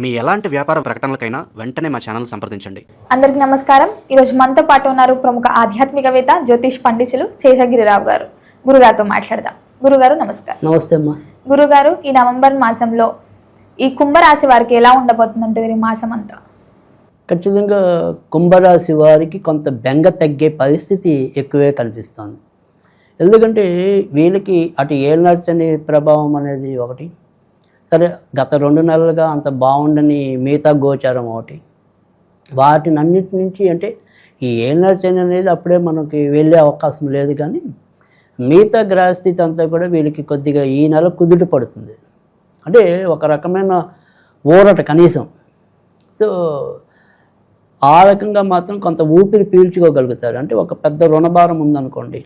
మీ ఎలాంటి వ్యాపార ప్రకటనలకైనా వెంటనే మా ఛానల్ సంప్రదించండి. అందరికి నమస్కారం. ఈరోజు మనతో పాటు ఉన్నారు ప్రముఖ ఆధ్యాత్మికవేత్త జ్యోతిష్ పండితులు శేషగిరిరావు గారు. గురుగారితో మాట్లాడదాం. గురుగారు నమస్కారం. నమస్తే అమ్మా. గురుగారు ఈ నవంబర్ మాసంలో ఈ కుంభరాశి వారికి ఎలా ఉండబోతుందంటే ఈ మాసం అంతా. ఖచ్చితంగా కుంభరాశి వారికి కొంత బెంగ తగ్గే పరిస్థితి ఎక్కువే కనిపిస్తుంది. ఎందుకంటే వీళ్ళకి అటు అనే ప్రభావం అనేది ఒకటి సరే గత రెండు నెలలుగా అంత బాగుండని మిగతా గోచారం ఒకటి. వాటిని అన్నిటి నుంచి అంటే ఈ ఏనర్జీ అనేది అప్పుడే మనకి వెళ్ళే అవకాశం లేదు కానీ మిగతా గ్రహస్థితి అంతా కూడా వీళ్ళకి కొద్దిగా ఈ నెల కుదుట పడుతుంది. అంటే ఒక రకమైన ఊరట కనీసం. సో ఆ రకంగా మాత్రం కొంత ఊపిరి పీల్చుకోగలుగుతారు. అంటే ఒక పెద్ద రుణభారం ఉందనుకోండి.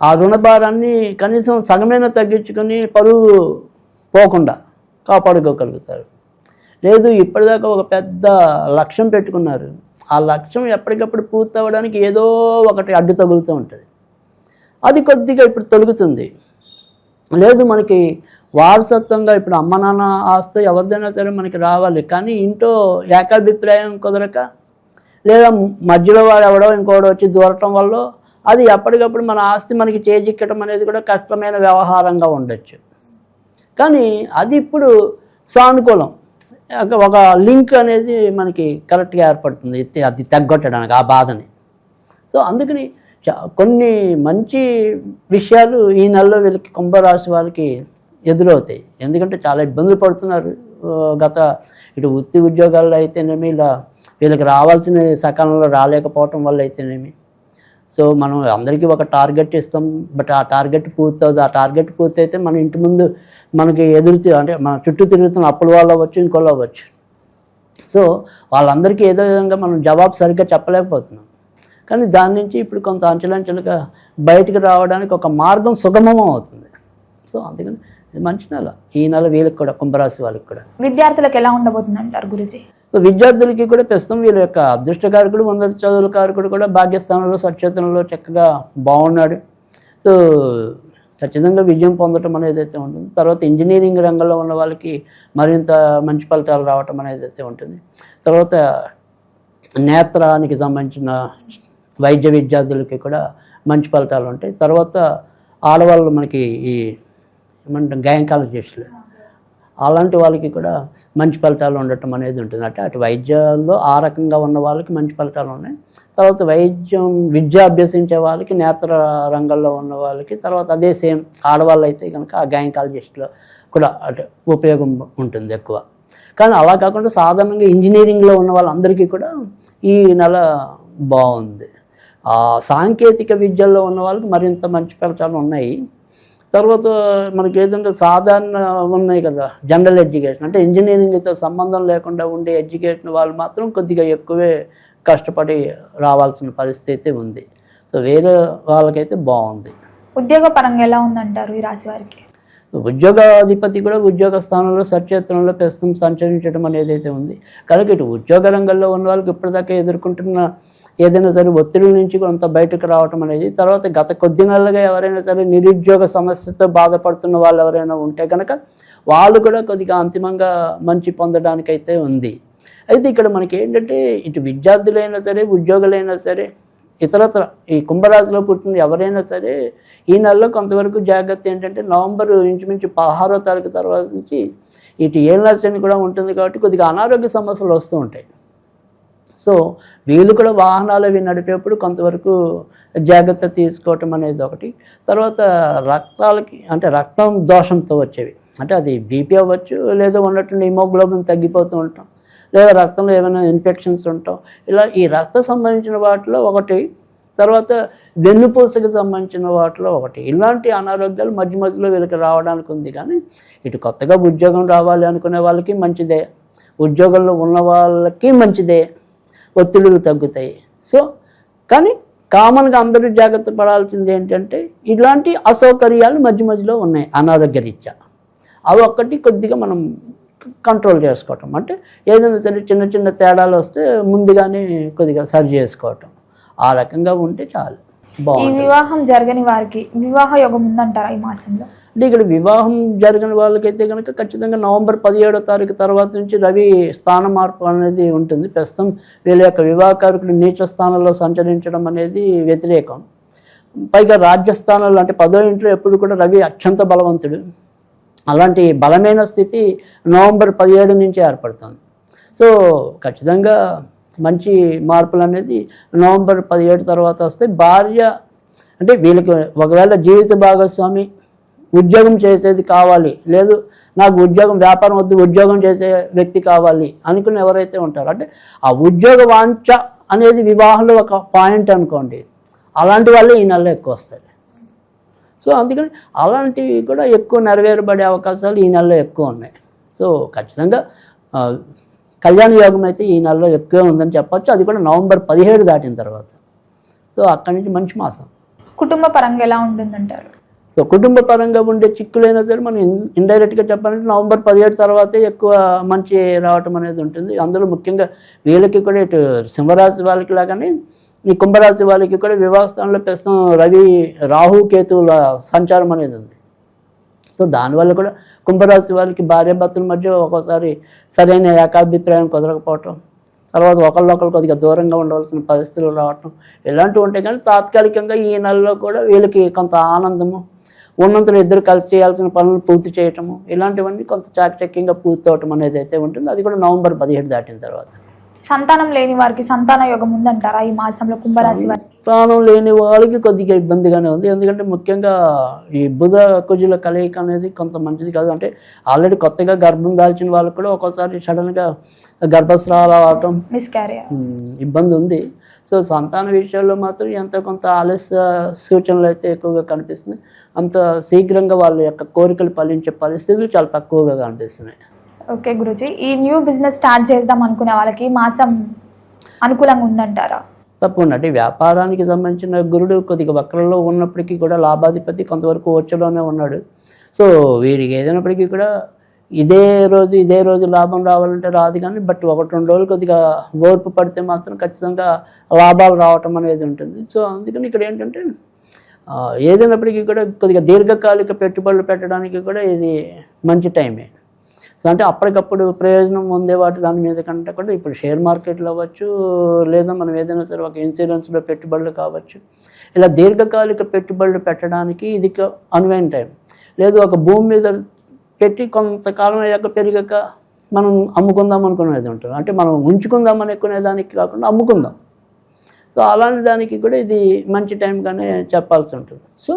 ఆ రుణభారాన్ని కనీసం సగమైన తగ్గించుకొని పరువు పోకుండా కాపాడుకోగలుగుతారు. లేదు ఇప్పటిదాకా ఒక పెద్ద లక్ష్యం పెట్టుకున్నారు. ఆ లక్ష్యం ఎప్పటికప్పుడు పూర్తి అవ్వడానికి ఏదో ఒకటి అడ్డు తగులుతూ ఉంటుంది. అది కొద్దిగా ఇప్పుడు తొలుగుతుంది. లేదు మనకి వారసత్వంగా ఇప్పుడు అమ్మ నాన్న ఆస్తి ఎవరిదైనా సరే మనకి రావాలి. కానీ ఇంట్లో ఏకాభిప్రాయం కుదరక లేదా మధ్యలో వాడు ఎవడో ఇంకోటి వచ్చి దూరటం వల్ల అది ఎప్పటికప్పుడు మన ఆస్తి మనకి చేజిక్కడం అనేది కూడా కష్టమైన వ్యవహారంగా ఉండొచ్చు. కానీ అది ఇప్పుడు సానుకూలం. ఒక- ఒక లింక్ అనేది మనకి కరెక్ట్గా ఏర్పడుతుంది. అది తగ్గొట్టడానికి ఆ బాధని. సో అందుకని కొన్ని మంచి విషయాలు ఈ నెలలో వీళ్ళకి కుంభరాశి వాళ్ళకి ఎదురవుతాయి. ఎందుకంటే చాలా ఇబ్బందులు పడుతున్నారు. గత ఇటు వృత్తి ఉద్యోగాల్లో అయితేనేమి ఇలా వీళ్ళకి రావాల్సిన సకాలంలో రాలేకపోవటం వల్ల అయితేనేమి. సో మనం అందరికీ ఒక టార్గెట్ ఇస్తాం. బట్ ఆ టార్గెట్ పూర్తవుతుంది ఆ టార్గెట్ పూర్తయితే మన ఇంటి ముందు మనకి ఎదురుతు అంటే మన చుట్టూ తిరుగుతున్న అప్పుల వాళ్ళు అవ్వచ్చు ఇంకోళ్ళు అవ్వచ్చు. సో వాళ్ళందరికీ ఏదో విధంగా మనం జవాబు సరిగ్గా చెప్పలేకపోతున్నాం. కానీ దాని నుంచి ఇప్పుడు కొంత అంచెలంచెలుగా బయటకు రావడానికి ఒక మార్గం సుగమం అవుతుంది. సో అందుకని మంచి నెల. ఈ నెల వీళ్ళకి కూడా కుంభరాశి వాళ్ళకి కూడా. విద్యార్థులకు ఎలా ఉండబోతుంది అంటారు గురుజీ? సో విద్యార్థులకి కూడా ప్రస్తుతం వీళ్ళ యొక్క అదృష్టకారకుడు ఉన్నత చదువుల కారకుడు కూడా భాగ్యస్థానంలో సచేతనంలో చక్కగా బాగున్నాడు. సో ఖచ్చితంగా విజయం పొందటం అనేది అయితే ఉంటుంది. తర్వాత ఇంజనీరింగ్ రంగంలో ఉన్న వాళ్ళకి మరింత మంచి ఫలితాలు రావటం అనేది అయితే ఉంటుంది. తర్వాత నేత్రానికి సంబంధించిన వైద్య విద్యార్థులకి కూడా మంచి ఫలితాలు ఉంటాయి. తర్వాత ఆడవాళ్ళు మనకి ఈ ఏమంటాం గైనకాలజిస్టులు. అలాంటి వాళ్ళకి కూడా మంచి ఫలితాలు ఉండటం అనేది ఉంటుంది. అంటే అటు వైద్యాల్లో ఆ రకంగా ఉన్న వాళ్ళకి మంచి ఫలితాలు ఉన్నాయి. తర్వాత వైద్యం విద్య అభ్యసించే వాళ్ళకి నేత్ర రంగంలో ఉన్న వాళ్ళకి తర్వాత అదే సేమ్ ఆడవాళ్ళు అయితే కనుక ఆ గైనకాలజిస్ట్లో కూడా అటు ఉపయోగం ఉంటుంది ఎక్కువ. కానీ అలా కాకుండా సాధారణంగా ఇంజనీరింగ్లో ఉన్న వాళ్ళందరికీ కూడా ఈ నెల బాగుంది. సాంకేతిక విద్యల్లో ఉన్న వాళ్ళకి మరింత మంచి ఫలితాలు ఉన్నాయి. తర్వాత మనకి ఏదంటే సాధారణ ఉన్నాయి కదా జనరల్ ఎడ్యుకేషన్ అంటే ఇంజనీరింగ్తో సంబంధం లేకుండా ఉండే ఎడ్యుకేషన్ వాళ్ళు మాత్రం కొద్దిగా ఎక్కువే కష్టపడి రావాల్సిన పరిస్థితి ఉంది. సో వేరే వాళ్ళకైతే బాగుంది. ఉద్యోగ పరంగా ఎలా ఉందంటారు ఈ రాశి వారికి? ఉద్యోగాధిపతి కూడా ఉద్యోగ స్థానంలో సచేతనంలో ప్రస్తుతం సంచరించడం అనేది అయితే ఉంది. కనుక ఇటు ఉద్యోగ రంగంలో ఉన్న వాళ్ళకి ఇప్పటిదాకా ఎదుర్కొంటున్న ఏదైనా సరే ఒత్తిడి నుంచి కొంత బయటకు రావటం అనేది తర్వాత గత కొద్ది నెలలుగా ఎవరైనా సరే నిరుద్యోగ సమస్యతో బాధపడుతున్న వాళ్ళు ఎవరైనా ఉంటే కనుక వాళ్ళు కూడా కొద్దిగా అంతిమంగా మంచి పొందడానికైతే ఉంది. అయితే ఇక్కడ మనకి ఏంటంటే ఇటు విద్యార్థులైనా సరే ఉద్యోగులైనా సరే ఇతరత్ర ఈ కుంభరాశిలో పుట్టిన ఎవరైనా సరే ఈ నెలలో కొంతవరకు జాగ్రత్త ఏంటంటే నవంబర్ ఇంచుమించు పదహారో తారీఖు తర్వాత నుంచి ఇటు ఏళ్ళ అని కూడా ఉంటుంది కాబట్టి కొద్దిగా అనారోగ్య సమస్యలు వస్తూ ఉంటాయి. సో వీళ్ళు కూడా వాహనాలు అవి నడిపేప్పుడు కొంతవరకు జాగ్రత్త తీసుకోవటం అనేది ఒకటి. తర్వాత రక్తాలకి అంటే రక్తం దోషంతో వచ్చేవి. అంటే అది బీపీ అవ్వచ్చు లేదా ఉన్నట్టు హిమోగ్లోబిన్ తగ్గిపోతూ ఉంటాం. లేదా రక్తంలో ఏమైనా ఇన్ఫెక్షన్స్ ఉంటాం. ఇలా ఈ రక్త సంబంధించిన వాటిలో ఒకటి. తర్వాత వెన్నుపూసకి సంబంధించిన వాటిలో ఒకటి. ఇలాంటి అనారోగ్యాలు మధ్య మధ్యలో వీళ్ళకి రావడానికి ఉంది కానీ ఇటు కొత్తగా ఉద్యోగం రావాలి అనుకునే వాళ్ళకి మంచిదే. ఉద్యోగంలో ఉన్న వాళ్ళకి మంచిదే. ఒత్తిడులు తగ్గుతాయి. సో కానీ కామన్గా అందరూ జాగ్రత్త పడాల్సింది ఏంటంటే ఇలాంటి అసౌకర్యాలు మధ్య మధ్యలో ఉన్నాయి అనారోగ్య రీత్యా అవి ఒక్కటి కొద్దిగా మనం కంట్రోల్ చేసుకోవటం. అంటే ఏదైనా సరే చిన్న చిన్న తేడాలు వస్తే ముందుగానే కొద్దిగా సరి చేసుకోవటం. ఆ రకంగా ఉంటే చాలు. ఈ వివాహం జరగని వారికి వివాహ యోగం ఉందంటారా ఈ మాసంలో? అంటే ఇక్కడ వివాహం జరిగిన వాళ్ళకైతే కనుక ఖచ్చితంగా నవంబర్ పదిహేడో తారీఖు తర్వాత నుంచి రవి స్థాన మార్పు అనేది ఉంటుంది. ప్రస్తుతం వీళ్ళ యొక్క వివాహకారకుడు నీచ స్థానంలో సంచరించడం అనేది వ్యతిరేకం. పైగా రాజ్యస్థానాలు అంటే పదో ఇంట్లో ఎప్పుడు కూడా రవి అత్యంత బలవంతుడు. అలాంటి బలమైన స్థితి నవంబర్ పదిహేడు నుంచి ఏర్పడుతుంది. సో ఖచ్చితంగా మంచి మార్పులు అనేది నవంబర్ పదిహేడు తర్వాత వస్తే భార్య అంటే వీళ్ళకి ఒకవేళ జీవిత భాగస్వామి ఉద్యోగం చేసేది కావాలి. లేదు నాకు ఉద్యోగం వ్యాపారం వద్దు ఉద్యోగం చేసే వ్యక్తి కావాలి అనుకుని ఎవరైతే ఉంటారో అంటే ఆ ఉద్యోగ వాంఛ అనేది వివాహంలో ఒక పాయింట్ అనుకోండి. అలాంటి వాళ్ళే ఈ నెలలో ఎక్కువ వస్తారు సో అందుకని అలాంటివి కూడా ఎక్కువ నెరవేరబడే అవకాశాలు ఈ నెలలో ఎక్కువ ఉన్నాయి. సో ఖచ్చితంగా కళ్యాణ యోగం అయితే ఈ నెలలో ఎక్కువ ఉందని చెప్పచ్చు. అది కూడా నవంబర్ పదిహేడు దాటిన తర్వాత. సో అక్కడి నుంచి మంచి మాసం. కుటుంబ పరంగా ఎలా ఉంటుందంటారు? సో కుటుంబ పరంగా ఉండే చిక్కులైనా సరే మనం ఇండైరెక్ట్గా చెప్పాలంటే నవంబర్ పదిహేడు తర్వాతే ఎక్కువ మంచి రావటం అనేది ఉంటుంది. అందులో ముఖ్యంగా వీళ్ళకి కూడా ఇటు సింహరాశి వాళ్ళకి లాగానే ఈ కుంభరాశి వాళ్ళకి కూడా వివాహ స్థానంలో ప్రస్తుతం రవి రాహు కేతువుల సంచారం అనేది ఉంది. సో దానివల్ల కూడా కుంభరాశి వాళ్ళకి భార్యాభర్తల మధ్య ఒక్కోసారి సరైన ఏకాభిప్రాయం కుదరకపోవటం తర్వాత ఒకళ్ళొకరు కొద్దిగా దూరంగా ఉండవలసిన పరిస్థితులు రావటం ఇలాంటివి ఉంటాయి కానీ తాత్కాలికంగా ఈ నెలలో కూడా వీళ్ళకి కొంత ఆనందము ఉన్నంతలో ఇద్దరు కలిసి చేయాల్సిన పనులు పూర్తి చేయటము ఇలాంటివన్నీ కొంత చాకచక్యంగా పూర్తి అవటం అనేది అయితే ఉంటుంది. అది కూడా నవంబర్ పదిహేడు దాటిన తర్వాత. సంతానం లేని వారికి సంతాన యోగం ఉందంటారా ఈ మాసంలో కుంభరాశి వారికి? స్థానం లేని వాళ్ళకి కొద్దిగా ఇబ్బందిగానే ఉంది. ఎందుకంటే ముఖ్యంగా ఈ బుధ కుజుల కలయిక అనేది కొంత మంచిది కాదు. అంటే ఆల్రెడీ కొత్తగా గర్భం దాల్చిన వాళ్ళకి కూడా ఒక్కోసారి సడన్గా గర్భస్రావాలు అవటం ఇబ్బంది ఉంది. సో సంతాన విషయాల్లో మాత్రం ఎంతో కొంత ఆలస్య సూచనలు అయితే ఎక్కువగా కనిపిస్తుంది. అంత శీఘ్రంగా వాళ్ళ యొక్క కోరికలు ఫలించే పరిస్థితులు చాలా తక్కువగా కనిపిస్తున్నాయి. ఓకే గురుజీ. ఈ న్యూ బిజినెస్ స్టార్ట్ చేద్దాం అనుకునే వాళ్ళకి మాసం అనుకూలంగా ఉందంటారా? తప్పకుండా. అంటే వ్యాపారానికి సంబంధించిన గురుడు కొద్దిగా వక్రంలో ఉన్నప్పటికీ కూడా లాభాధిపతి కొంతవరకు వచ్చలోనే ఉన్నాడు. సో వీరికి ఏదైనప్పటికీ కూడా ఇదే రోజు ఇదే రోజు లాభం రావాలంటే రాదు కానీ బట్ ఒకటి రెండు రోజులు కొద్దిగా ఓర్పు పడితే మాత్రం ఖచ్చితంగా లాభాలు రావటం అనేది ఉంటుంది. సో అందుకని ఇక్కడ ఏంటంటే ఏదైనప్పటికీ కూడా కొద్దిగా దీర్ఘకాలిక పెట్టుబడులు పెట్టడానికి కూడా ఇది మంచి టైమే. అంటే అప్పటికప్పుడు ప్రయోజనం పొందే వాటి దాని మీద కంటే కూడా ఇప్పుడు షేర్ మార్కెట్లో అవ్వచ్చు లేదా మనం ఏదైనా సరే ఒక ఇన్సూరెన్స్లో పెట్టుబడులు కావచ్చు. ఇలా దీర్ఘకాలిక పెట్టుబడులు పెట్టడానికి ఇది అనువైన టైం. లేదు ఒక భూమి మీద పెట్టి కొంతకాలం అయ్యాక పెరిగాక మనం అమ్ముకుందాం అనుకునేది ఉంటుంది. అంటే మనం ఉంచుకుందాం అనుకునే దానికి కాకుండా అమ్ముకుందాం. సో అలాంటి దానికి కూడా ఇది మంచి టైంగానే చెప్పాల్సి ఉంటుంది. సో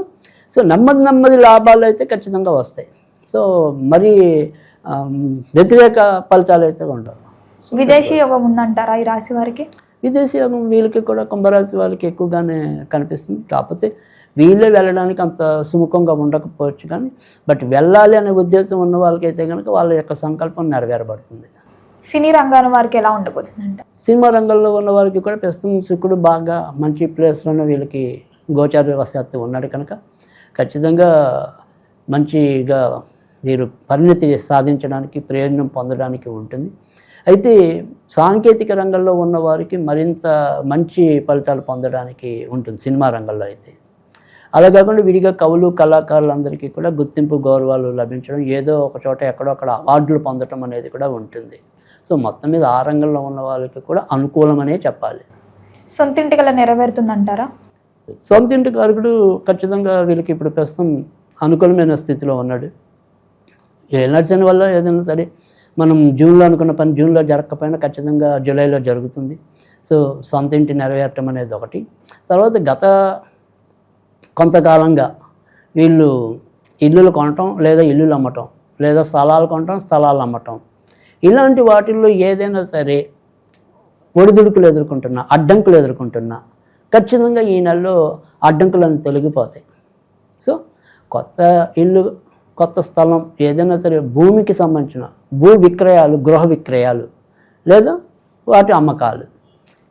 సో నెమ్మది నెమ్మది లాభాలు అయితే ఖచ్చితంగా వస్తాయి. సో మరి వ్యతిరేక ఫలితాలు అయితే ఉండవు. విదేశీ యోగం ఉందంటారా ఈ రాశి వారికి? విదేశీ యోగం వీళ్ళకి కూడా కుంభరాశి వాళ్ళకి ఎక్కువగానే కనిపిస్తుంది. కాకపోతే వీళ్ళే వెళ్ళడానికి అంత సుముఖంగా ఉండకపోవచ్చు కానీ బట్ వెళ్ళాలి అనే ఉద్దేశం ఉన్న వాళ్ళకైతే కనుక వాళ్ళ యొక్క సంకల్పం నెరవేరబడుతుంది. సినీ రంగాల వారికి ఎలా ఉండబోతుందంట? సినిమా రంగంలో ఉన్న వారికి కూడా ప్రస్తుతం శుక్రుడు బాగా మంచి ప్లేస్లోనే వీళ్ళకి గోచార వ్యవస్థ ఉన్నాడు కనుక. ఖచ్చితంగా మంచిగా వీరు పరిణతి సాధించడానికి ప్రయోజనం పొందడానికి ఉంటుంది. అయితే సాంకేతిక రంగంలో ఉన్న వారికి మరింత మంచి ఫలితాలు పొందడానికి ఉంటుంది సినిమా రంగంలో అయితే. అలా కాకుండా విడిగా కవులు కళాకారులందరికీ కూడా గుర్తింపు గౌరవాలు లభించడం ఏదో ఒక చోట ఎక్కడో అక్కడ అవార్డులు పొందడం అనేది కూడా ఉంటుంది. సో మొత్తం మీద ఆ రంగంలో ఉన్న వాళ్ళకి కూడా అనుకూలమనే చెప్పాలి. సొంతింటి గల నెరవేరుతుందంటారా? సొంత ఇంటి కారకుడు ఖచ్చితంగా వీళ్ళకి ఇప్పుడు ప్రస్తుతం అనుకూలమైన స్థితిలో ఉన్నాడు. ఎలర్జన్ వల్ల ఏదైనా సరే మనం జూన్లో అనుకున్న పని జూన్లో జరగకపోయినా ఖచ్చితంగా జూలైలో జరుగుతుంది. సో సొంత ఇంటి నెరవేరటం అనేది ఒకటి. తర్వాత గత కొంతకాలంగా వీళ్ళు ఇల్లులు కొనటం లేదా ఇల్లులు అమ్మటం లేదా స్థలాలు కొనటం స్థలాలు అమ్మటం. ఇలాంటి వాటిల్లో ఏదైనా సరే ఒడిదుడుకులు ఎదుర్కొంటున్నా అడ్డంకులు ఎదుర్కొంటున్నా ఖచ్చితంగా ఈ నెలలో అడ్డంకులను తొలగిపోతాయి. సో కొత్త ఇల్లు కొత్త స్థలం ఏదైనా సరే భూమికి సంబంధించిన భూ విక్రయాలు గృహ విక్రయాలు లేదా వాటి అమ్మకాలు.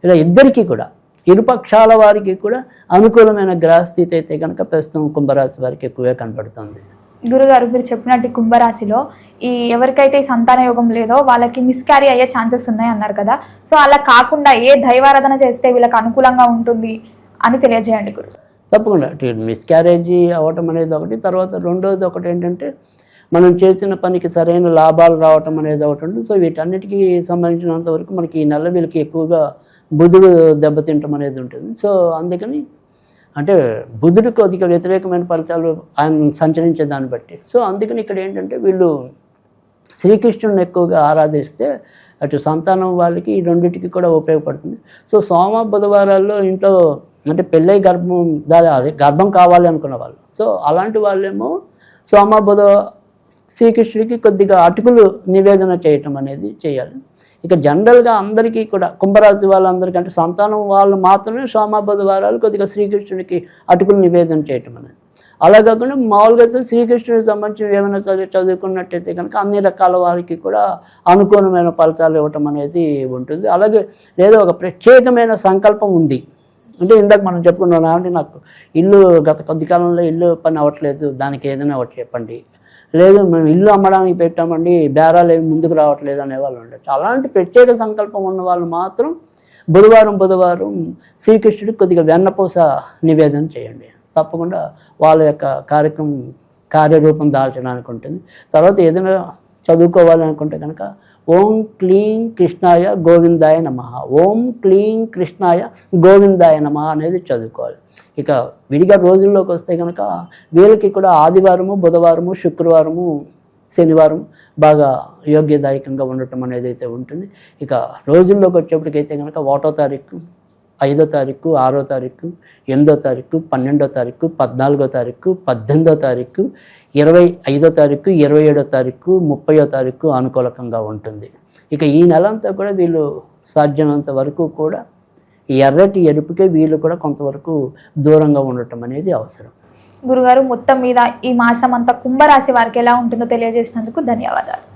ఇలా ఇద్దరికీ కూడా ఇరుపక్షాల వారికి కూడా అనుకూలమైన గ్రహస్థితి అయితే కనుక ప్రస్తుతం కుంభరాశి వారికి ఎక్కువగా కనపడుతుంది గురుగారు మీరు చెప్పినట్టు కుంభరాశిలో ఈ ఎవరికైతే ఈ సంతాన యోగం లేదో వాళ్ళకి మిస్క్యారీ అయ్యే ఛాన్సెస్ ఉన్నాయి అన్నారు కదా. సో అలా కాకుండా ఏ దైవారాధన చేస్తే వీళ్ళకి అనుకూలంగా ఉంటుంది అని తెలియజేయండి గురు తప్పకుండా. మిస్క్యారేజీ అవ్వటం అనేది ఒకటి. తర్వాత రెండోది ఒకటి ఏంటంటే మనం చేసిన పనికి సరైన లాభాలు రావటం అనేది ఒకటి ఉంటుంది. సో వీటన్నిటికీ సంబంధించినంత వరకు మనకి ఈ నెల వీళ్ళకి ఎక్కువగా బుధుడు దెబ్బతింటం అనేది ఉంటుంది. సో అందుకని అంటే బుధుడు కొద్దిగా వ్యతిరేకమైన ఫలితాలు ఆయన సంచరించే దాన్ని బట్టి. సో అందుకని ఇక్కడ ఏంటంటే వీళ్ళు శ్రీకృష్ణుని ఎక్కువగా ఆరాధిస్తే అటు సంతానం వాళ్ళకి ఈ రెండింటికి కూడా ఉపయోగపడుతుంది. సో సోమ బుధవారాల్లో ఇంట్లో అంటే పెళ్ళై గర్భం దాని అదే గర్భం కావాలి అనుకున్న వాళ్ళు. సో అలాంటి వాళ్ళేమో సోమ బుధ శ్రీకృష్ణుడికి కొద్దిగా అటుకులు నివేదన చేయటం అనేది చేయాలి. ఇక జనరల్గా అందరికీ కూడా కుంభరాశి వాళ్ళందరికీ అంటే సంతానం వాళ్ళు మాత్రమే సోమ బుధవారాలు కొద్దిగా శ్రీకృష్ణుడికి అటుకులు నివేదన చేయటం అనేది. అలా కాకుండా మామూలుగా అయితే శ్రీకృష్ణుడికి సంబంధించి ఏమైనా చదివి చదువుకున్నట్టయితే కనుక అన్ని రకాల వారికి కూడా అనుకూలమైన ఫలితాలు ఇవ్వటం అనేది ఉంటుంది. అలాగే లేదా ఒక ప్రత్యేకమైన సంకల్పం ఉంది. అంటే ఇందాక మనం చెప్పుకున్నాం అంటే నాకు ఇల్లు గత కొద్ది కాలంలో ఇల్లు పని అవ్వట్లేదు దానికి ఏదైనా ఒకటి చెప్పండి. లేదు మేము ఇల్లు అమ్మడానికి పెట్టామండి బేరాలు ఏమి ముందుకు రావట్లేదు అనేవాళ్ళు ఉండొచ్చు. అలాంటి ప్రత్యేక సంకల్పం ఉన్న వాళ్ళు మాత్రం బుధవారం బుధవారం శ్రీకృష్ణుడికి కొద్దిగా వెన్నపూస నివేదన చేయండి. తప్పకుండా వాళ్ళ యొక్క కార్యక్రమం కార్యరూపం దాల్చడానికి ఉంటుంది. తర్వాత ఏదైనా చదువుకోవాలనుకుంటే కనుక ఓం క్లీం కృష్ణాయ గోవిందాయ నమ. ఓం క్లీం కృష్ణాయ గోవిందాయ నమ అనేది చదువుకోవాలి. ఇక విడిగా రోజుల్లోకి వస్తే కనుక వీళ్ళకి కూడా ఆదివారము బుధవారము శుక్రవారము శనివారం బాగా యోగ్యదాయకంగా ఉండటం అనేది అయితే ఉంటుంది. ఇక రోజుల్లోకి వచ్చేప్పటికైతే కనుక ఒకటో తారీఖు ఐదో తారీఖు ఆరో తారీఖు ఎనిమిదో తారీఖు పన్నెండో తారీఖు పద్నాలుగో తారీఖు పద్దెనిమిదో తారీఖు ఇరవై ఐదో తారీఖు ఇరవై ఏడో తారీఖు ముప్పయో తారీఖు అనుకూలకంగా ఉంటుంది. ఇక ఈ నెల అంతా కూడా వీళ్ళు సాధ్యమైనంత వరకు కూడా ఎర్రటి ఎరుపుకే వీళ్ళు కూడా కొంతవరకు దూరంగా ఉండటం అనేది అవసరం. గురుగారు మొత్తం మీద ఈ మాసం అంతా కుంభరాశి వారికి ఎలా ఉంటుందో తెలియజేసినందుకు ధన్యవాదాలు.